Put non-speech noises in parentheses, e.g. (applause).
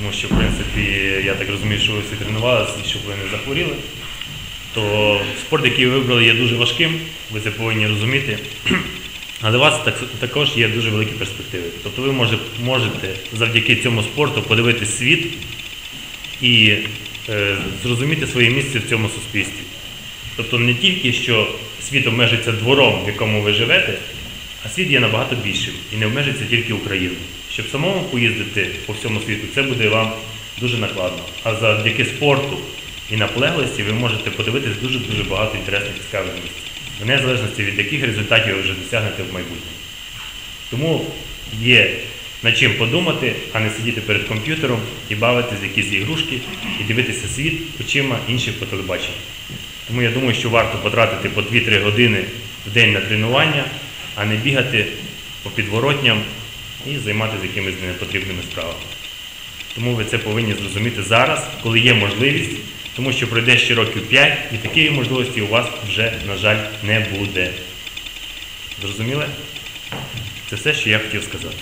тому що, в принципі, я так розумію, що ви всі тренувалися і щоб ви не захворіли. То спорт, який ви вибрали, є дуже важким, ви це повинні розуміти. (clears throat) Але у вас так, також є дуже великі перспективи. Тобто ви може, можете завдяки цьому спорту подивитись світ і е, зрозуміти своє місце в цьому суспільстві. Тобто не тільки що світ обмежиться двором, в якому ви живете, а світ є набагато більшим і не обмежиться тільки Україною. Щоб самому поїздити по всьому світу, це буде вам дуже накладно. А завдяки спорту і наполеглості ви можете подивитись дуже-дуже багато інтересних цікавих місць, в незалежності від яких результатів ви вже досягнете в майбутньому. Тому є над чим подумати, а не сидіти перед комп'ютером і бавитись якісь ігрушки і дивитися світ очима інших по телебаченню. Тому я думаю, що варто потратити по 2-3 години в день на тренування, а не бігати по підворотням і займатися якимись непотрібними справами. Тому ви це повинні зрозуміти зараз, коли є можливість, тому що пройде ще років 5 і такої можливості у вас вже, на жаль, не буде. Зрозуміли? Це все, що я хотів сказати.